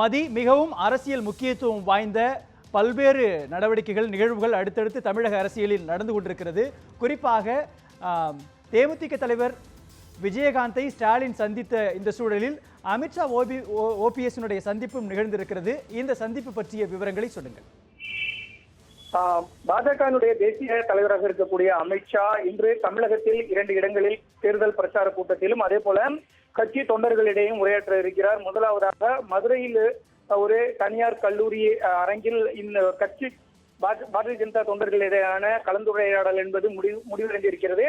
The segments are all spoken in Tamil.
மதி மிகவும் அரசியல் முக்கியத்துவம் வாய்ந்த பல்வேறு நடவடிக்கைகள் நிகழ்வுகள் அடுத்தடுத்து தமிழக அரசியலில் நடந்து கொண்டிருக்கிறது. குறிப்பாக தேமுதிக தலைவர் விஜயகாந்தை ஸ்டாலின் சந்தித்த இந்த சூழலில் அமித்ஷா ஓபி ஓபிஎஸ்னுடைய சந்திப்பும் நிகழ்ந்திருக்கிறது. இந்த சந்திப்பு பற்றிய விவரங்களை சொல்லுங்கள். பாஜகனுடைய தேசிய தலைவராக இருக்கக்கூடிய அமித்ஷா இன்று தமிழகத்தில் இரண்டு இடங்களில் தேர்தல் பிரச்சார கூட்டத்திலும் அதே போல கட்சி தொண்டர்களிடையும் உரையாற்ற இருக்கிறார். முதலாவதாக மதுரையில் ஒரு தனியார் கல்லூரி அரங்கில் இந்த கட்சி பாரதிய ஜனதா தொண்டர்களிடையான கலந்துரையாடல் என்பது முடிவு முடிவடைந்திருக்கிறது.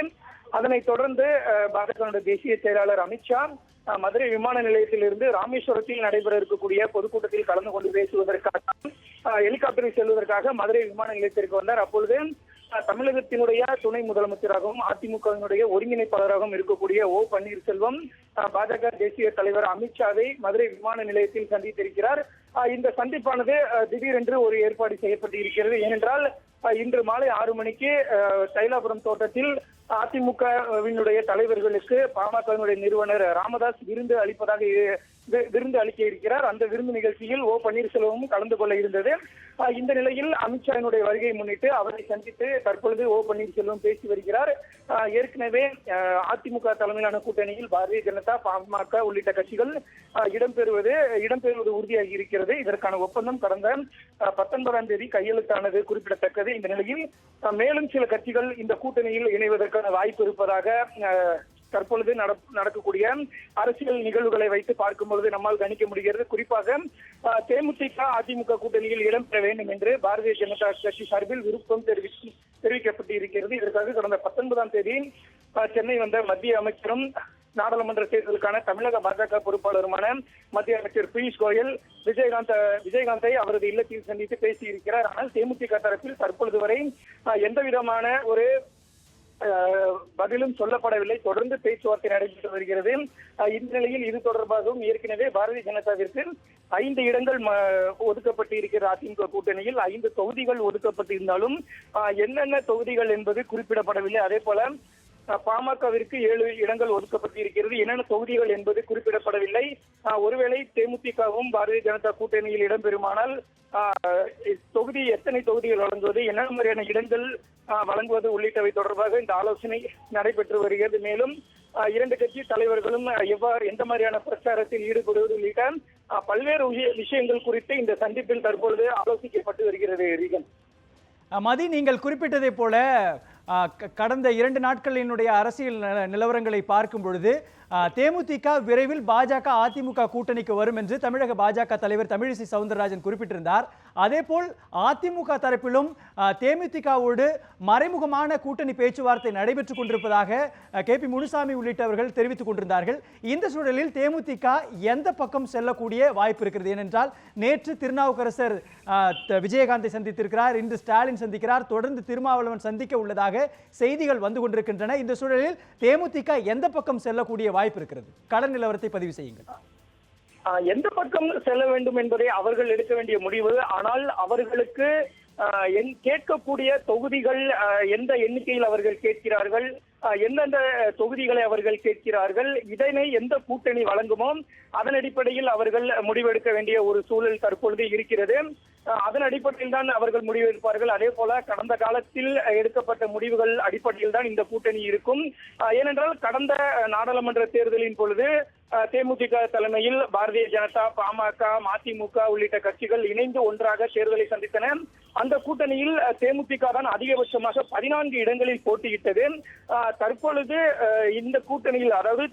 அதனைத் தொடர்ந்து பாஜக தேசிய செயலாளர் அமித்ஷா மதுரை விமான நிலையத்திலிருந்து ராமேஸ்வரத்தில் நடைபெற இருக்கக்கூடிய பொதுக்கூட்டத்தில் கலந்து கொண்டு பேசுவதற்காக ஹெலிகாப்டரில் செல்வதற்காக மதுரை விமான நிலையத்திற்கு வந்தார். அப்பொழுது தமிழகத்தினுடைய துணை முதலமைச்சராகவும் அதிமுகவினுடைய ஒருங்கிணைப்பாளராகவும் இருக்கக்கூடிய ஓ பன்னீர்செல்வம் பாஜக தேசிய தலைவர் அமித்ஷாவை மதுரை விமான நிலையத்தில் சந்தித்திருக்கிறார். இந்த சந்திப்பானது திடீரென்று ஒரு ஏற்பாடு செய்யப்பட்டிருக்கிறது. ஏனென்றால் இன்று மாலை ஆறு மணிக்கு தைலாபுரம் தோட்டத்தில் அதிமுகவினுடைய தலைவர்களுக்கு பாமகவினுடைய நிறுவனர் ராமதாஸ் விருந்து அளிப்பதாக விருந்து அளிக்க இருக்கிறார். அந்த விருந்து நிகழ்ச்சியில் ஓ பன்னீர்செல்வமும் கலந்து கொள்ள இருந்தது. இந்த நிலையில் அமித்ஷாவினுடைய வருகையை முன்னிட்டு அவரை சந்தித்து தற்பொழுது ஓ பன்னீர்செல்வம் பேசி வருகிறார். ஏற்கனவே அதிமுக தலைமையிலான கூட்டணியில் பாரதிய ஜனதா பாமக உள்ளிட்ட கட்சிகள் இடம்பெறுவது இடம்பெறுவது உறுதியாகி இருக்கிறது. இதற்கான ஒப்பந்தம் கடந்த பத்தொன்பதாம் தேதி கையெழுத்தானது குறிப்பிடத்தக்கது. இந்த நிலையில் மேலும் சில கட்சிகள் இந்த கூட்டணியில் இணைவதற்கான வாய்ப்பு இருப்பதாக தற்பொழுது நட- நடக்கக்கூடிய அரசியல் நிகழ்வுகளை வைத்து பார்க்கும் பொழுது நம்மால் கணிக்க முடிகிறது. குறிப்பாக தேமுதிக அதிமுக கூட்டணியில் இடம்பெற வேண்டும் என்று பாரதிய ஜனதா கட்சி சார்பில் விருப்பம் தெரிவித்து தெரிவிக்கப்பட்டு இருக்கிறது இதற்காக கடந்த பத்தொன்பதாம் தேதி சென்னை வந்த மத்திய அமைச்சரும் நாடாளுமன்ற தேர்தலுக்கான தமிழக பாஜக பொறுப்பாளருமான மத்திய அமைச்சர் பியூஷ் கோயல் விஜயகாந்த் விஜயகாந்தை அவரது இல்லத்தில் சந்தித்து பேசியிருக்கிறார். ஆனால் தேமுதிக தரப்பில் தற்பொழுது வரை எந்த விதமான ஒரு பதிலும் சொல்லப்படவில்லை. தொடர்ந்து பேச்சுவார்த்தை நடைபெற்று வருகிறது. அஹ், இந்த நிலையில் இது தொடர்பாகவும் ஏற்கனவே பாரதிய ஜனதாவிற்கு ஐந்து இடங்கள் ம- ஒதுக்கப்பட்டு இருக்கிற அதிமுக கூட்டணியில் ஐந்து தொகுதிகள் ஒதுக்கப்பட்டிருந்தாலும் என்னென்ன தொகுதிகள் என்பது குறிப்பிடப்படவில்லை. அதே போல பாமகவிற்கு ஏழு இடங்கள் ஒதுக்கப்பட்டிருக்கிறது. என்னென்ன தொகுதிகள் என்பது குறிப்பிடப்படவில்லை. ஒருவேளை தேமுதிகவும் பாரதிய ஜனதா கூட்டணியில் இடம்பெறுமானால் தொகுதி எத்தனை தொகுதிகள் வழங்குவது என்ன மாதிரியான இடங்கள் வழங்குவது உள்ளிட்டவை தொடர்பாக இந்த ஆலோசனை நடைபெற்று வருகிறது. மேலும் இரண்டு கட்சி தலைவர்களும் எவ்வாறு எந்த மாதிரியான பிரச்சாரத்தில் ஈடுபடுவது உள்ளிட்ட பல்வேறு விஷயங்கள் குறித்து இந்த சந்திப்பில் தற்பொழுது ஆலோசிக்கப்பட்டு வருகிறது ரீகன். மதி நீங்கள் குறிப்பிட்டதை போல கடந்த இரண்டு நாட்களினுடைய அரசியல் நிலவரங்களை பார்க்கும் பொழுது தேமுதிக விரைவில் பாஜக அதிமுக கூட்டணிக்கு வரும் என்று தமிழக பாஜக தலைவர் தமிழிசை சவுந்தரராஜன் குறிப்பிட்டிருந்தார். அதேபோல் அதிமுக தரப்பிலும் தேமுதிகவோடு மறைமுகமான கூட்டணி பேச்சுவார்த்தை நடைபெற்றுக் கொண்டிருப்பதாக கே பி முனுசாமி உள்ளிட்டவர்கள் தெரிவித்துக் கொண்டிருந்தார்கள். இந்த சூழலில் தேமுதிக எந்த பக்கம் செல்லக்கூடிய வாய்ப்பு இருக்கிறது? ஏனென்றால் நேற்று திருநாவுக்கரசர் விஜயகாந்தை சந்தித்திருக்கிறார் இன்று ஸ்டாலின் சந்திக்கிறார் தொடர்ந்து திருமாவளவன் சந்திக்க உள்ளதாக செய்திகள் வந்து கொண்டிருக்கின்றன. இந்த சூழலில் தேமுதிக எந்த பக்கம் செல்லக்கூடிய வாய்ப்பு இருக்கிறது கடன் நிலவரத்தை பதிவு செய்யுங்கள். எந்த பக்கம் செல்ல வேண்டும் என்பதை அவர்கள் எடுக்க வேண்டிய முடிவு. ஆனால் அவர்களுக்கு என் கேட்கக்கூடிய தொகுதிகள் எந்த எண்ணிக்கையில் அவர்கள் கேட்கிறார்கள் எந்தெந்த தொகுதிகளை அவர்கள் கேட்கிறார்கள் இதனை எந்த கூட்டணி வழங்குமோ அதன் அடிப்படையில் அவர்கள் முடிவெடுக்க வேண்டிய ஒரு சூழல் தற்பொழுது இருக்கிறது. அதன் அடிப்படையில் தான் அவர்கள் முடிவெடுப்பார்கள். அதே போல கடந்த காலத்தில் எடுக்கப்பட்ட முடிவுகள் அடிப்படையில் தான் இந்த கூட்டணி இருக்கும். ஏனென்றால் கடந்த நாடாளுமன்ற தேர்தலின் பொழுது தேமுதிக தலைமையில் பாரதிய ஜனதா பாமக மதிமுக உள்ளிட்ட கட்சிகள் இணைந்து ஒன்றாக தேர்தலை சந்தித்தன. அந்த கூட்டணியில் தேமுதிக தான் அதிகபட்சமாக பதினான்கு இடங்களில் போட்டியிட்டது. தற்பொழுது இந்த கூட்டணியில் அதாவது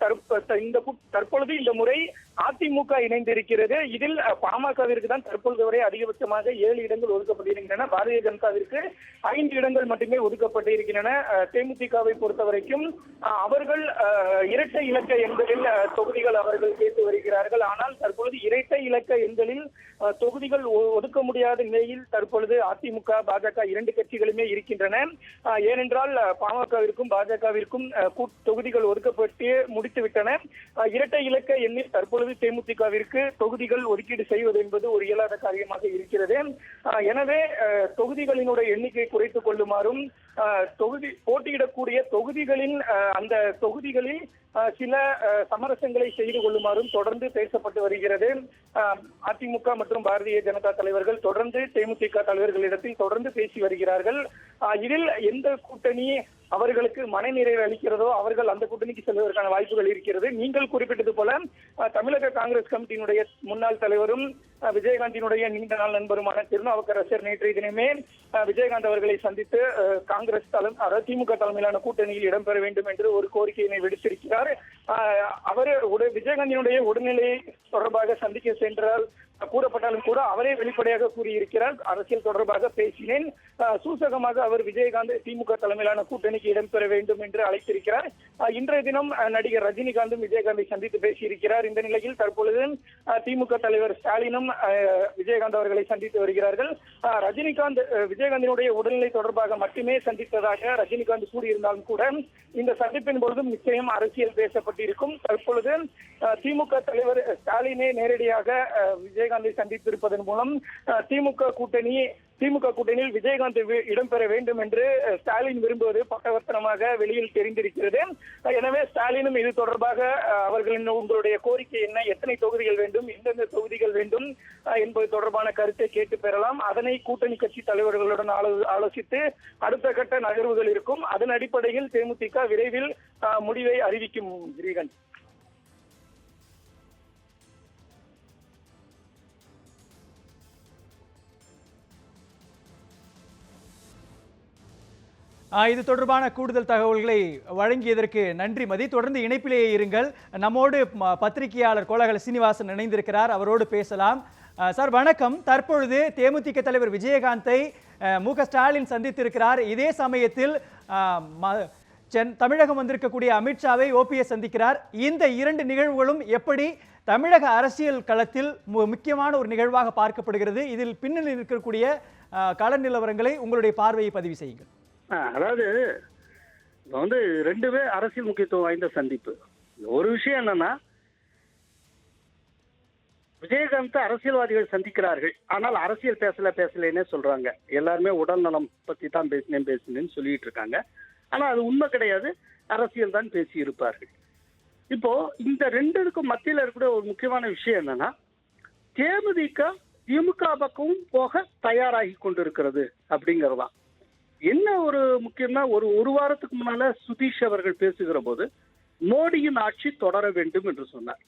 இந்த கூ- தற்பொழுது இந்த முறை அதிமுக இணைந்திருக்கிறது. இதில் பாமகவிற்கு தான் தற்பொழுது வரை அதிகபட்சமாக ஏழு இடங்கள் ஒதுக்கப்பட்டிருக்கின்றன. பாரதிய ஜனதாவிற்கு ஐந்து இடங்கள் மட்டுமே ஒதுக்கப்பட்டிருக்கின்றன. தேமுதிகவை பொறுத்த வரைக்கும் அவர்கள் இரட்டை இலக்க எண்களில் தொகுதிகள் அவர்கள் கேட்டு வருகிறார்கள். ஆனால் தற்பொழுது இரட்டை இலக்க எண்களில் தொகுதிகள் ஒ- ஒதுக்க முடியாத நிலையில் தற்பொழுது அதிமுக பாஜக இரண்டு கட்சிகளுமே இருக்கின்றன. ஏனென்றால் பாமகவிற்கும் பாஜகவிற்கும் தொகுதிகள் ஒதுக்கப்பட்டு முடித்து விட்டன இரட்டை இலக்க எண்ணில் தற்பொழுது தேமுதிகவிற்கு தொகுதிகள் ஒதுக்கீடு செய்வது என்பது ஒரு இயலாத காரியமாக இருக்கிறது. எனவே தொகுதிகளினுடைய எண்ணிக்கை குறைத்துக் கொள்ளுமாறும் தொகுதி போட்டியிடக்கூடிய தொகுதிகளின் அந்த தொகுதிகளில் சில சமரசங்களை செய்து கொள்ளுமாறும் தொடர்ந்து பேசப்பட்டு வருகிறது. அதிமுக மற்றும் பாரதிய ஜனதா தலைவர்கள் தொடர்ந்து தேமுதிக தலைவர்களிடத்தில் தொடர்ந்து பேசி வருகிறார்கள். இதில் எந்த கூட்டணி அவர்களுக்கு மனநிறைவு அளிக்கிறதோ அவர்கள் அந்த கூட்டணிக்கு செல்வதற்கான வாய்ப்புகள் இருக்கிறது. நீங்கள் குறிப்பிட்டது போல தமிழக காங்கிரஸ் கமிட்டியினுடைய முன்னாள் தலைவரும் விஜயகாந்தினுடைய நீண்ட நாள் நண்பருமான திருநாவுக்கரசர் நேற்றைய தினமே விஜயகாந்த் அவர்களை சந்தித்து காங்கிரஸ் தலை அதாவது திமுக தலைமையிலான கூட்டணியில் இடம்பெற வேண்டும் என்று ஒரு கோரிக்கையினை விடுத்திருக்கிறார். அவர் விஜயகாந்தினுடைய உடல்நிலை தொடர்பாக சந்திக்க சென்றால் கூறப்பட்டாலும் கூட அவரே வெளிப்படையாக கூறியிருக்கிறார். அரசியல் தொடர்பாக பேசினேன். சூசகமாக அவர் விஜயகாந்த் திமுக தலைமையிலான கூட்டணிக்கு இடம்பெற வேண்டும் என்று அழைத்திருக்கிறார். இன்றைய தினம் நடிகர் ரஜினிகாந்தும் விஜயகாந்தை சந்தித்து பேசியிருக்கிறார். இந்த நிலையில் தற்பொழுது திமுக தலைவர் ஸ்டாலினும் விஜயகாந்த் அவர்களை சந்தித்து வருகிறார்கள். ரஜினிகாந்த் விஜயகாந்தினுடைய உடல்நிலை தொடர்பாக மட்டுமே சந்தித்ததாக ரஜினிகாந்த் கூறியிருந்தாலும் கூட இந்த சந்திப்பின் பொழுதும் நிச்சயம் அரசியல் பேசப்பட்டிருக்கும். தற்பொழுது திமுக தலைவர் ஸ்டாலினே நேரடியாக விஜய் விஜயகாந்தை சந்தித்திருப்பதன் மூலம் திமுக கூட்டணி திமுக கூட்டணியில் விஜயகாந்த் இடம்பெற வேண்டும் என்று ஸ்டாலின் விரும்புவது பக்கவர்த்தனமாக வெளியில் தெரிந்திருக்கிறது. எனவே ஸ்டாலினும் இது தொடர்பாக அவர்களின் உங்களுடைய கோரிக்கை என்ன எத்தனை தொகுதிகள் வேண்டும் எந்தெந்த தொகுதிகள் வேண்டும் என்பது தொடர்பான கருத்தை கேட்டு பெறலாம். அதனை கூட்டணி கட்சி தலைவர்களுடன் ஆலோசித்து அடுத்த கட்ட நகர்வுகள் இருக்கும். அதன் அடிப்படையில் தேமுதிக விரைவில் முடிவை அறிவிக்கும் கிரீகன் இது தொடர்பான கூடுதல் தகவல்களை வழங்கியதற்கு நன்றி. மதி தொடர்ந்து இணைப்பிலேயே இருங்கள். நம்மோடு பத்திரிகையாளர் கோலகல சீனிவாசன் இணைந்திருக்கிறார். அவரோடு பேசலாம். சார் வணக்கம். தற்பொழுது தேமுதிக தலைவர் விஜயகாந்தை மு க ஸ்டாலின் சந்தித்திருக்கிறார். இதே சமயத்தில் ம- சென் தமிழகம் வந்திருக்கக்கூடிய அமித்ஷாவை ஓபிஎஸ் சந்திக்கிறார். இந்த இரண்டு நிகழ்வுகளும் எப்படி தமிழக அரசியல் களத்தில் மு- முக்கியமான ஒரு நிகழ்வாக பார்க்கப்படுகிறது. இதில் பின்னணி இருக்கக்கூடிய கள நிலவரங்களை உங்களுடைய பார்வையை பதிவு செய்யுங்கள். அதாவது இப்போ வந்து ரெண்டுமே அரசியல் முக்கியத்துவம் வாய்ந்த சந்திப்பு. ஒரு விஷயம் என்னன்னா விஜயகாந்த் அரசியல்வாதிகள் சந்திக்கிறார்கள். ஆனால் அரசியல் பேசல பேசலைன்னே சொல்றாங்க. எல்லாருமே உடல் நலம் பத்தி தான் பேசினேன் பேசினேன்னு சொல்லிட்டு இருக்காங்க. ஆனா அது உண்மை கிடையாது. அரசியல் தான் பேசி இருப்பார்கள். இப்போ இந்த ரெண்டுக்கும் மத்தியில் இருக்கிற ஒரு முக்கியமான விஷயம் என்னன்னா தேமுதிக திமுக பக்கமும் போக தயாராகி கொண்டிருக்கிறது அப்படிங்கறதுதான். என்ன ஒரு முக்கியம்னா ஒரு ஒரு வாரத்துக்கு முன்னால சுதீஷ் அவர்கள் பேசுகிற போது மோடியின் ஆட்சி தொடர வேண்டும் என்று சொன்னார்.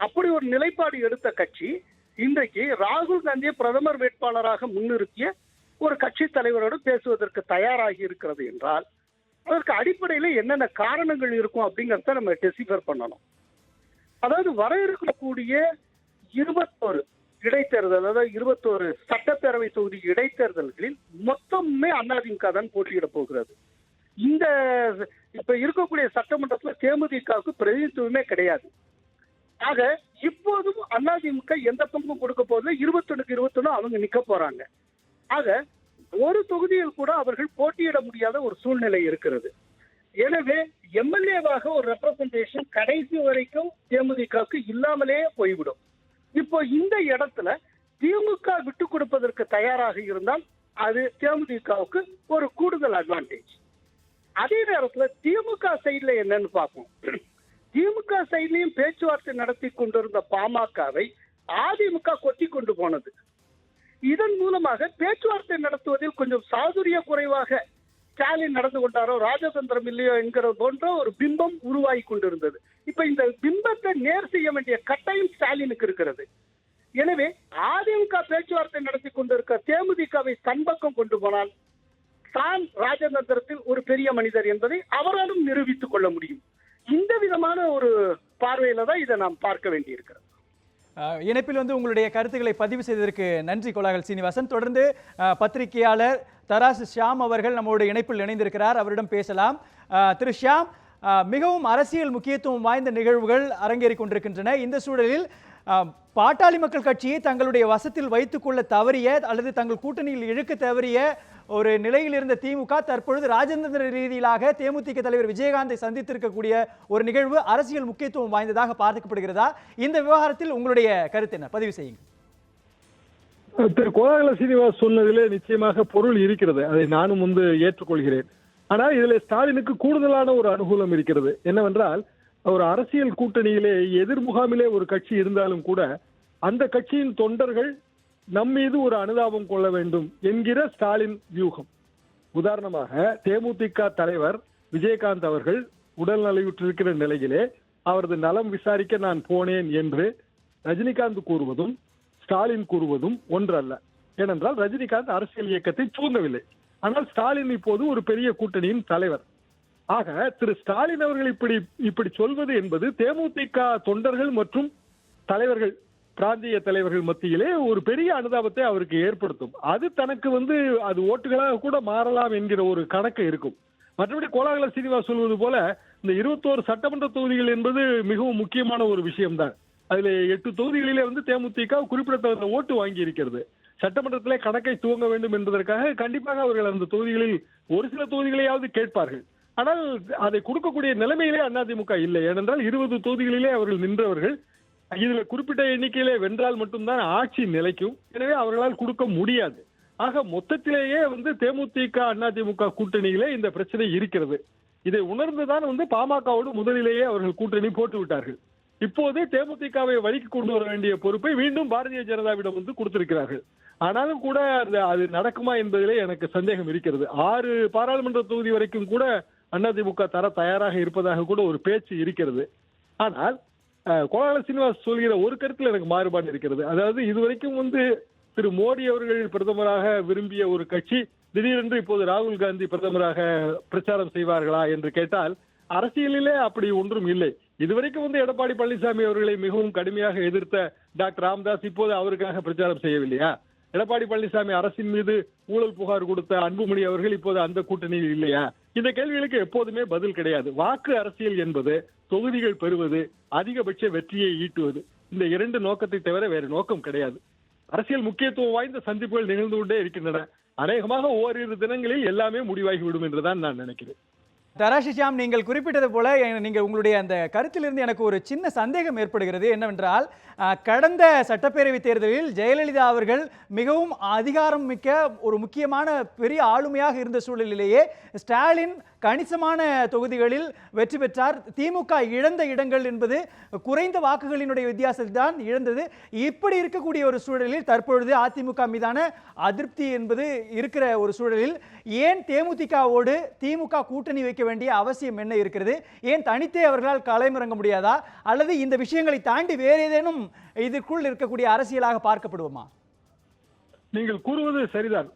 அப்படி ஒரு நிலைப்பாடு எடுத்த கட்சி இன்றைக்கு ராகுல் காந்தியை பிரதமர் வேட்பாளராக முன்னிறுத்திய ஒரு கட்சி தலைவரோடு பேசுவதற்கு தயாராகி இருக்கிறது என்றால் அதற்கு அடிப்படையில் என்னென்ன காரணங்கள் இருக்கும் அப்படிங்கறத நம்ம டெசிஃபர் பண்ணணும். அதாவது வர இருக்கக்கூடிய இருபத்தோரு இடைத்தேர்தல் அதாவது இருபத்தோரு சட்டப்பேரவை தொகுதி இடைத்தேர்தல்களில் மொத்தமே அதிமுக தான் போட்டியிட போகிறது. இந்த இப்ப இருக்கக்கூடிய சட்டமன்றத்தில் தேமுதிகவுக்கு பிரதிநிதித்துவமே கிடையாது. ஆக இப்போதும் அதிமுக எந்த பங்கும் கொடுக்க போதில்லை இருபத்தொன்னுக்கு இருபத்தொன்னு அவங்க நிக்க போறாங்க. ஆக ஒரு தொகுதியில் கூட அவர்கள் போட்டியிட முடியாத ஒரு சூழ்நிலை இருக்கிறது. எனவே எம்எல்ஏவாக ஒரு ரெப்ரசன்டேஷன் கடைசி வரைக்கும் தேமுதிகவுக்கு இல்லாமலே போய்விடும். இப்போ இந்த இடத்துல திமுக விட்டு கொடுப்பதற்கு தயாராக இருந்தால் அது தேமுதிகவுக்கு ஒரு கூடுதல் அட்வான்டேஜ் அதே நேரத்தில் திமுக சைடில் என்னன்னு பார்ப்போம். திமுக சைட்லயும் பேச்சுவார்த்தை நடத்தி கொண்டிருந்த பாமகவை அதிமுக கொத்தி கொண்டு போனது. இதன் மூலமாக பேச்சுவார்த்தை நடத்துவதில் கொஞ்சம் சாதுரிய குறைவாக ஸ்டாலின் நடந்து கொண்டாரோ ராஜதந்திரம் இல்லையோ என்கிற போன்ற ஒரு பிம்பம் உருவாகி கொண்டிருந்தது. இப்ப இந்த பிம்பத்தை நேர் செய்ய வேண்டிய கட்டாயம் ஸ்டாலினுக்கு இருக்கிறது. எனவே அதிமுக பேச்சுவார்த்தை நடத்தி கொண்டிருக்க தேமுதிகவை தன்பக்கம் கொண்டு போனால் தான் ராஜதந்திரத்தில் ஒரு பெரிய மனிதர் என்பதை அவராலும் நிரூபித்துக் கொள்ள முடியும். இந்த விதமான ஒரு பார்வையில தான் இதை நாம் பார்க்க வேண்டியிருக்கிறது. இணைப்பில் வந்து உங்களுடைய கருத்துக்களை பதிவு செய்ததற்கு நன்றி கொலாகல் சீனிவாசன். தொடர்ந்து பத்திரிகையாளர் தராசு ஷியாம் அவர்கள் நம்மோட இணைப்பில் இணைந்திருக்கிறார். அவரிடம் பேசலாம். திரு ஷியாம் மிகவும் அரசியல் முக்கியத்துவம் வாய்ந்த நிகழ்வுகள் அரங்கேறிக் கொண்டிருக்கின்றன. இந்த சூழலில் பாட்டாளி மக்கள் கட்சியை தங்களுடைய வசத்தில் வைத்துக்கொள்ள தவறிய அல்லது தங்கள் கூட்டணியில் இழுக்க தவறிய ஒரு நிலையில் இருந்த திமுக தற்பொழுது ராஜதந்திர ரீதியிலாக தேமுதிக தலைவர் விஜயகாந்தை சந்தித்திருக்கக்கூடிய ஒரு நிகழ்வு அரசியல் முக்கியத்துவம் வாய்ந்ததாக பார்க்கப்படுகிறதா? இந்த விவகாரத்தில் உங்களுடைய கருத்து என்ன? பதிவு செய்யுங்க திரு கோலாகல சீனிவாஸ் சொன்னதிலே நிச்சயமாக பொருள் இருக்கிறது. அதை நானும் வந்து ஏற்றுக்கொள்கிறேன். ஆனால் இதில் ஸ்டாலினுக்கு கூடுதலான ஒரு அனுகூலம் இருக்கிறது. என்னவென்றால் ஒரு அரசியல் கூட்டணியிலே எதிர் முகாமிலே ஒரு கட்சி இருந்தாலும் கூட அந்த கட்சியின் தொண்டர்கள் நம் மீது ஒரு அனுதாபம் கொள்ள வேண்டும் என்கிற ஸ்டாலின் வியூகம். உதாரணமாக தேமுதிக தலைவர் விஜயகாந்த் அவர்கள் உடல் நலிவுற்றிருக்கிற நிலையிலே அவரது நலம் விசாரிக்க நான் போனேன் என்று ரஜினிகாந்த் கூறுவதும் ஸ்டாலின் கூறுவதும் ஒன்றல்ல. ஏனென்றால் ரஜினிகாந்த் அரசியல் இயக்கத்தை தூங்கவில்லை ஆனால் ஸ்டாலின் இப்போது ஒரு பெரிய கூட்டணியின் தலைவர். ஆக திரு ஸ்டாலின் அவர்கள் இப்படி இப்படி சொல்வது என்பது தேமுதிக தொண்டர்கள் மற்றும் தலைவர்கள் பிராந்திய தலைவர்கள் மத்தியிலே ஒரு பெரிய அனுதாபத்தை அவருக்கு ஏற்படுத்தும். அது தனக்கு வந்து அது ஓட்டுகளாக கூட மாறலாம் என்கிற ஒரு கணக்கு இருக்கும். மற்றபடி கோலாகல சீனிவாஸ் சொல்வது போல இந்த இருபத்தோரு சட்டமன்ற தொகுதிகள் என்பது மிகவும் முக்கியமான ஒரு விஷயம்தான். அதுல எட்டு தொகுதிகளிலே வந்து தேமுதிக குறிப்பிடத்தகுந்த ஓட்டு வாங்கி இருக்கிறது சட்டமன்றத்திலே கணக்கை துவங்க வேண்டும் என்பதற்காக கண்டிப்பாக அவர்கள் அந்த தொகுதிகளில் ஒரு சில தொகுதிகளையாவது கேட்பார்கள். ஆனால் அதை கொடுக்கக்கூடிய நிலைமையிலே அதிமுக இல்லை. ஏனென்றால் இருபது தொகுதிகளிலே அவர்கள் நின்றவர்கள். இதுல குறிப்பிட்ட எண்ணிக்கையிலே வென்றால் மட்டும்தான் ஆட்சி நிலைக்கும். எனவே அவர்களால் கொடுக்க முடியாது. ஆக மொத்தத்திலேயே வந்து தேமுதிக அதிமுக கூட்டணியிலே இந்த பிரச்சனை இருக்கிறது. இதை உணர்ந்துதான் வந்து பாமகவோடு முதலிலேயே அவர்கள் கூட்டணி போட்டு விட்டார்கள் இப்போது தேமுதிகவை வழிக்கு கொண்டு வர வேண்டிய பொறுப்பை மீண்டும் பாரதிய ஜனதாவிடம் வந்து கொடுத்திருக்கிறார்கள். ஆனாலும் கூட அந்த அது நடக்குமா என்பதிலே எனக்கு சந்தேகம் இருக்கிறது. ஆறு பாராளுமன்ற தொகுதி வரைக்கும் கூட அதிமுக தர தயாராக இருப்பதாக கூட ஒரு பேச்சு இருக்கிறது. ஆனால் அஹ், கோலால சீனிவாஸ் சொல்கிற ஒரு கருத்தில் எனக்கு மாறுபாடு இருக்கிறது. அதாவது இதுவரைக்கும் வந்து திரு மோடி அவர்கள் பிரதமராக விரும்பிய ஒரு கட்சி திடீரென்று இப்போது ராகுல் காந்தி பிரதமராக பிரச்சாரம் செய்வார்களா என்று கேட்டால் அரசியலிலே அப்படி ஒன்றும் இல்லை. இதுவரைக்கும் வந்து எடப்பாடி பழனிசாமி அவர்களை மிகவும் கடுமையாக எதிர்த்த டாக்டர் ராம்தாஸ் இப்போது அவருக்காக பிரச்சாரம் செய்யவில்லையா? எடப்பாடி பழனிசாமி அரசின் மீது ஊழல் புகார் கொடுத்த அன்புமணி அவர்கள் இப்போது அந்த கூட்டணியில் இல்லையா? இந்த கேள்விகளுக்கு எப்போதுமே பதில் கிடையாது. வாக்கு அரசியல் என்பது தொகுதிகள் பெறுவது அதிகபட்ச வெற்றியை ஈட்டுவது இந்த இரண்டு நோக்கத்தை தவிர வேறு நோக்கம் கிடையாது. அரசியல் முக்கியத்துவம் வாய்ந்த சந்திப்புகள் நிகழ்ந்து கொண்டே இருக்கின்றன. அநேகமாக ஓரிரு தினங்களில் எல்லாமே முடிவாகிவிடும் என்றுதான் நான் நினைக்கிறேன். தராசிஷாம் நீங்கள் குறிப்பிட்டது போல நீங்கள் உங்களுடைய அந்த கருத்திலிருந்து எனக்கு ஒரு சின்ன சந்தேகம் ஏற்படுகிறது. என்னவென்றால் கடந்த சட்டப்பேரவை தேர்தலில் ஜெயலலிதா அவர்கள் மிகவும் அதிகாரம் மிக்க ஒரு முக்கியமான பெரிய ஆளுமையாக இருந்த சூழலிலேயே ஸ்டாலின் கணிசமான தொகுதிகளில் வெற்றி பெற்றார். திமுக இழந்த இடங்கள் என்பது குறைந்த வாக்குகளினுடைய வித்தியாசத்தில் தான் இழந்தது. இப்படி இருக்கக்கூடிய ஒரு சூழலில் தற்பொழுது அதிமுக மீதான அதிருப்தி என்பது இருக்கிற ஒரு சூழலில் ஏன் தேமுதிகவோடு திமுக கூட்டணி வைக்க வேண்டிய அவசியம் என்ன இருக்கிறது? ஏன் தனித்தே அவர்களால் களமிறங்க முடியாதா? அல்லது இந்த விஷயங்களை தாண்டி வேறு ஏதேனும் இதற்குள் இருக்கக்கூடிய அரசியலாக பார்க்கப்படுவோமா? நீங்கள் கூறுவது சரிதான்.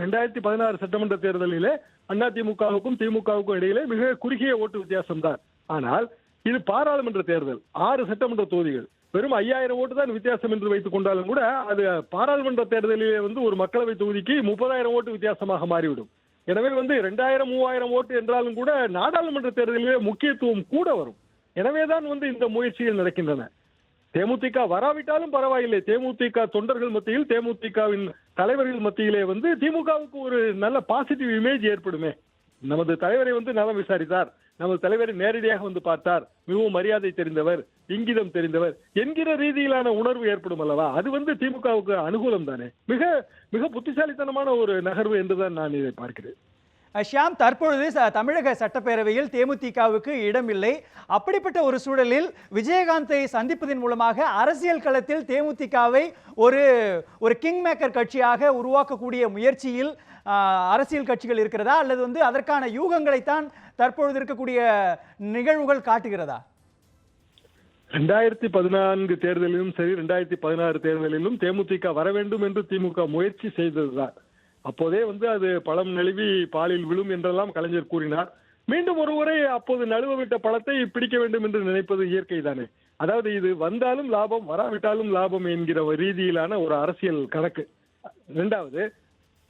ரெண்டாயிரத்தி பதினாறு சட்டமன்ற தேர்தலிலே அண்ணா திமுகவுக்கும் இடையிலே மிக குறுகிய ஓட்டு வித்தியாசம் தான் ஆனால் இது பாராளுமன்ற தேர்தல் ஆறு சட்டமன்ற தொகுதிகள். வெறும் ஐயாயிரம் ஓட்டு தான் வித்தியாசம் என்று வைத்துக் கொண்டாலும் கூட அது பாராளுமன்ற தேர்தலிலே வந்து ஒரு மக்களவை தொகுதிக்கு முப்பதாயிரம் ஓட்டு வித்தியாசமாக மாறிவிடும். எனவே வந்து ரெண்டாயிரம் மூவாயிரம் ஓட்டு என்றாலும் கூட நாடாளுமன்ற தேர்தலிலே முக்கியத்துவம் கூட வரும். எனவேதான் வந்து இந்த முயற்சிகள் நடக்கின்றன. தேமுதிக வராவிட்டாலும் பரவாயில்லை. தேமுதிக தொண்டர்கள் மத்தியில் தேமுதிகவின் தலைவர்கள் மத்தியிலே வந்து திமுகவுக்கு ஒரு நல்ல பாசிட்டிவ் இமேஜ் ஏற்படுமே. நமது தலைவரை வந்து நலம் விசாரித்தார். நமது தலைவரை நேரடியாக வந்து பார்த்தார். மிகவும் மரியாதை தெரிந்தவர் இங்கிதம் தெரிந்தவர் என்கிற ரீதியிலான உணர்வு ஏற்படும் அல்லவா? அது வந்து திமுகவுக்கு அனுகூலம் தானே மிக மிக புத்திசாலித்தனமான ஒரு நகர்வு என்றுதான் நான் இதை பார்க்கிறேன். ஷியாம் தற்பொழுது தமிழக சட்டப்பேரவையில் தேமுதிகவுக்கு இடமில்லை. அப்படிப்பட்ட ஒரு சூழலில் விஜயகாந்தை சந்திப்பதன் மூலமாக அரசியல் களத்தில் தேமுதிகவை ஒரு ஒரு கிங் மேக்கர் கட்சியாக உருவாக்கக்கூடிய முயற்சியில் அரசியல் கட்சிகள் இருக்கிறதா? அல்லது வந்து அதற்கான யூகங்களைத்தான் தற்பொழுது இருக்கக்கூடிய நிகழ்வுகள் காட்டுகிறதா? ரெண்டாயிரத்தி பதினான்கு தேர்தலிலும் சரி ரெண்டாயிரத்தி பதினாறு தேர்தலிலும் தேமுதிக வர வேண்டும் என்று திமுக முயற்சி செய்ததுதான். அப்போதே வந்து அது பழம் நழுவி பாலில் விழும் என்றெல்லாம் கலைஞர் கூறினார். மீண்டும் ஒருமுறை அப்போது நழுவ விட்ட பழத்தை பிடிக்க வேண்டும் என்று நினைப்பது இயற்கை தானே அதாவது இது வந்தாலும் லாபம் வராவிட்டாலும் லாபம் என்கிற ஒரு ரீதியிலான ஒரு அரசியல் கணக்கு. ரெண்டாவது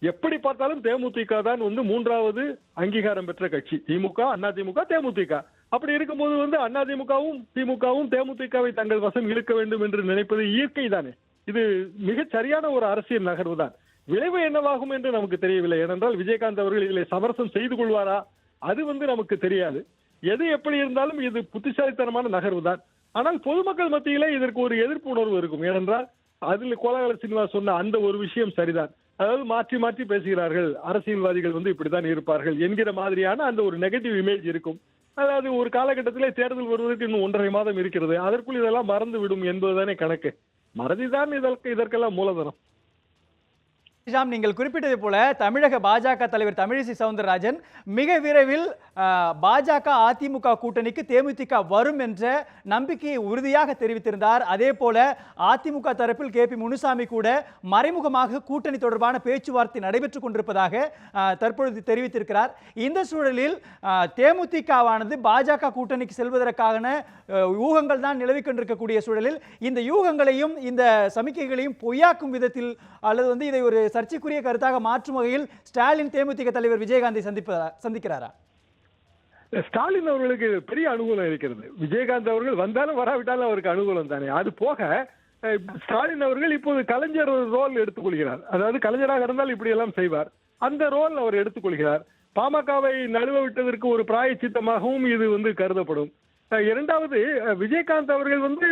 எப்படி பார்த்தாலும் தேமுதிக தான் வந்து மூன்றாவது அங்கீகாரம் பெற்ற கட்சி. திமுக அண்ணா திமுக தேமுதிக. அப்படி இருக்கும்போது வந்து அதிமுகவும் திமுகவும் தேமுதிகவை தங்கள் வசம் இழுக்க வேண்டும் என்று நினைப்பது இயற்கை தானே இது மிகச் சரியான ஒரு அரசியல் நகர்வு தான் விளைவு என்னவாகும் என்று நமக்கு தெரியவில்லை. ஏனென்றால் விஜயகாந்த் அவர்கள் இதில் சமரசம் செய்து கொள்வாரா? அது வந்து நமக்கு தெரியாது. எது எப்படி இருந்தாலும் இது புத்திசாலித்தனமான நகர்வு தான் ஆனால் பொதுமக்கள் மத்தியிலே இதற்கு ஒரு எதிர்ப்பு உணர்வு இருக்கும். ஏனென்றால் அதில் கோலாகல சினிமா சொன்ன அந்த ஒரு விஷயம் சரிதான். அதாவது மாற்றி மாற்றி பேசுகிறார்கள். அரசியல்வாதிகள் வந்து இப்படித்தான் இருப்பார்கள் என்கிற மாதிரியான அந்த ஒரு நெகட்டிவ் இமேஜ் இருக்கும். அதாவது ஒரு காலகட்டத்திலே தேர்தல் வருவதற்கு இன்னும் ஒன்றரை மாதம் இருக்கிறது. அதற்குள் இதெல்லாம் மறந்து விடும் என்பதுதானே கணக்கு. மறதிதான் இதற்கு இதற்கெல்லாம் மூலதனம். ஸ்ரீராம் நீங்கள் குறிப்பிட்டது போல தமிழக பாஜக தலைவர் தமிழிசை சவுந்தரராஜன் மிக விரைவில் பாஜக அதிமுக கூட்டணிக்கு தேமுதிக வரும் என்ற நம்பிக்கையை உறுதியாக தெரிவித்திருந்தார். அதே போல அதிமுக தரப்பில் கே பி முனுசாமி கூட மறைமுகமாக கூட்டணி தொடர்பான பேச்சுவார்த்தை நடைபெற்றுக் கொண்டிருப்பதாக தற்பொழுது தெரிவித்திருக்கிறார். இந்த சூழலில் தேமுதிகவானது பாஜக கூட்டணிக்கு செல்வதற்கான யூகங்கள் தான் நிலவிக் கொண்டிருக்கக்கூடிய சூழலில் இந்த யூகங்களையும் இந்த சமிக்கைகளையும் பொய்யாக்கும் விதத்தில் அல்லது வந்து இதை ஒரு சர்ச்சைக்குரிய கருத்தாக மாற்றும் வகையில் ஸ்டாலின் தேமுதிக தலைவர் விஜயகாந்தை சந்திப்பதா சந்திக்கிறாரா? ஸ்டாலின் அவர்களுக்கு பெரிய அனுகூலம் இருக்கிறது. விஜயகாந்த் அவர்கள் வந்தாலும் வராவிட்டாலும் அவருக்கு அனுகூலம் தானே. அது போக ஸ்டாலின் அவர்கள் இப்போது கலைஞர் ஒரு ரோல் எடுத்துக்கொள்கிறார். அதாவது கலைஞராக இருந்தால் இப்படி எல்லாம் செய்வார். அந்த ரோல் அவர் எடுத்துக்கொள்கிறார். பாமகவை நழுவ விட்டதற்கு ஒரு பிராயச்சித்தமாகவும் இது வந்து கருதப்படும். இரண்டாவது விஜயகாந்த் அவர்கள் வந்து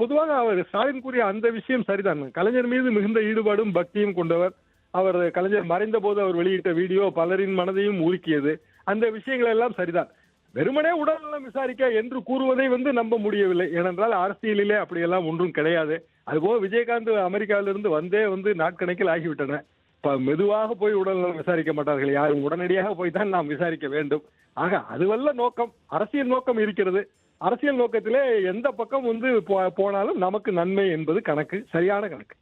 பொதுவாக அவர் ஸ்டாலின் கூறிய அந்த விஷயம் சரிதான். கலைஞர் மீது மிகுந்த ஈடுபாடும் பக்தியும் கொண்டவர். அவர் கலைஞர் மறைந்த போது அவர் வெளியிட்ட வீடியோ பலரின் மனதையும் உருக்கியது அந்த விஷயங்கள் எல்லாம் சரிதான். வெறுமனே உடல்நலம் விசாரிக்க என்று கூறுவதை வந்து நம்ப முடியவில்லை. ஏனென்றால் அரசியலிலே அப்படியெல்லாம் ஒன்றும் கிடையாது. அதுபோக விஜயகாந்த் அமெரிக்காவிலிருந்து வந்தே வந்து நாட்கணக்கில் ஆகிவிட்டன. இப்போ மெதுவாக போய் உடல்நலம் விசாரிக்க மாட்டார்கள். யாரும் உடனடியாக போய் தான் நாம் விசாரிக்க வேண்டும். ஆக அதுவல்ல நோக்கம். அரசியல் நோக்கம் இருக்கிறது. அரசியல் நோக்கத்திலே எந்த பக்கம் வந்து போனாலும் நமக்கு நன்மை என்பது கணக்கு. சரியான கணக்கு.